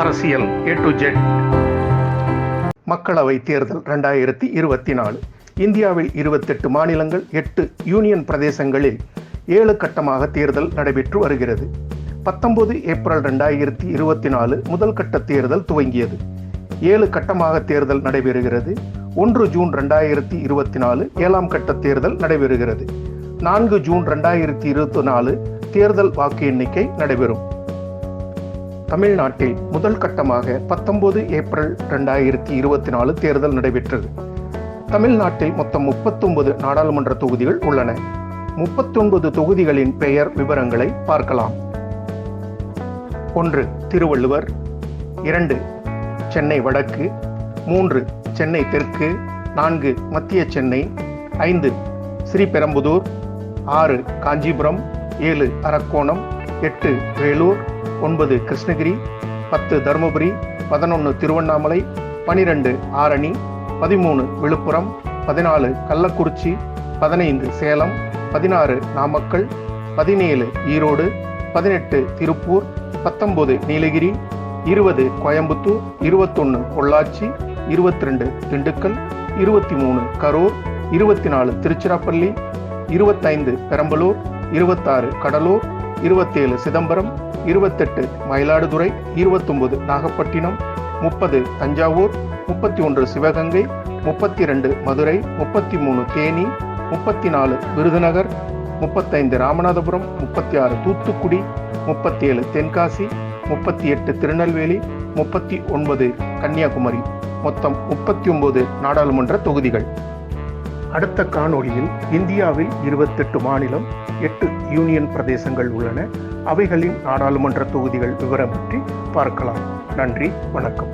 அரசியல் A to Z மக்களவை தேர்தல் ரெண்டாயிரத்தி இருபத்தி நாலு இந்தியாவில் இருபத்தெட்டு மாநிலங்கள் எட்டு யூனியன் பிரதேசங்களில் ஏழு கட்டமாக தேர்தல் நடைபெற்று வருகிறது. பத்தொன்பது ஏப்ரல் ரெண்டாயிரத்தி இருபத்தி நாலு முதல் கட்ட தேர்தல் துவங்கியது. ஏழு கட்டமாக தேர்தல் நடைபெறுகிறது. ஒன்று ஜூன் ரெண்டாயிரத்தி இருபத்தி நாலு ஏழாம் கட்ட தேர்தல் நடைபெறுகிறது. நான்கு ஜூன் ரெண்டாயிரத்தி இருபத்தி நாலு தேர்தல் வாக்கு எண்ணிக்கை நடைபெறும். தமிழ்நாட்டில் முதல் கட்டமாக பத்தொன்பது ஏப்ரல் ரெண்டாயிரத்தி இருபத்தி நாலு தேர்தல் நடைபெற்றது. தமிழ்நாட்டில் மொத்தம் முப்பத்தொன்பது நாடாளுமன்ற தொகுதிகள் உள்ளன. முப்பத்தொன்பது தொகுதிகளின் பெயர் விவரங்களை பார்க்கலாம். ஒன்று திருவள்ளுவர். இரண்டு சென்னை வடக்கு. மூன்று சென்னை தெற்கு. நான்கு மத்திய சென்னை. ஐந்து ஸ்ரீபெரும்புதூர். ஆறு காஞ்சிபுரம். ஏழு அரக்கோணம். எட்டு வேலூர். ஒன்பது கிருஷ்ணகிரி பத்து தருமபுரி பதினொன்று திருவண்ணாமலை பனிரெண்டு ஆரணி பதிமூணு விழுப்புரம் பதினாலு கள்ளக்குறிச்சி பதினைந்து சேலம் பதினாறு நாமக்கல் பதினேழு ஈரோடு பதினெட்டு திருப்பூர் பத்தொன்பது நீலகிரி இருபது கோயம்புத்தூர் இருபத்தொன்று பொள்ளாச்சி இருபத்தி ரெண்டு திண்டுக்கல் இருபத்தி மூணு கரூர் இருபத்தி நாலு திருச்சிராப்பள்ளி இருபத்தைந்து பெரம்பலூர் இருபத்தாறு கடலூர் இருபத்தேழு சிதம்பரம் இருபத்தெட்டு மயிலாடுதுறை இருபத்தொன்பது நாகப்பட்டினம் முப்பது தஞ்சாவூர் முப்பத்தி ஒன்று சிவகங்கை முப்பத்தி ரெண்டு மதுரை முப்பத்தி மூணு தேனி முப்பத்தி நாலு விருதுநகர் முப்பத்தைந்து ராமநாதபுரம் முப்பத்தி ஆறு தூத்துக்குடி முப்பத்தி ஏழு தென்காசி முப்பத்தி எட்டு திருநெல்வேலி முப்பத்தி ஒன்பது கன்னியாகுமரி. மொத்தம் முப்பத்தி ஒன்பது நாடாளுமன்ற தொகுதிகள். அடுத்த காணொளியில் இந்தியாவில் இருபத்தெட்டு மாநிலம் எட்டு யூனியன் பிரதேசங்கள் உள்ளன. அவைகளின் நாடாளுமன்ற தொகுதிகள் விவரம் பற்றி பார்க்கலாம். நன்றி வணக்கம்.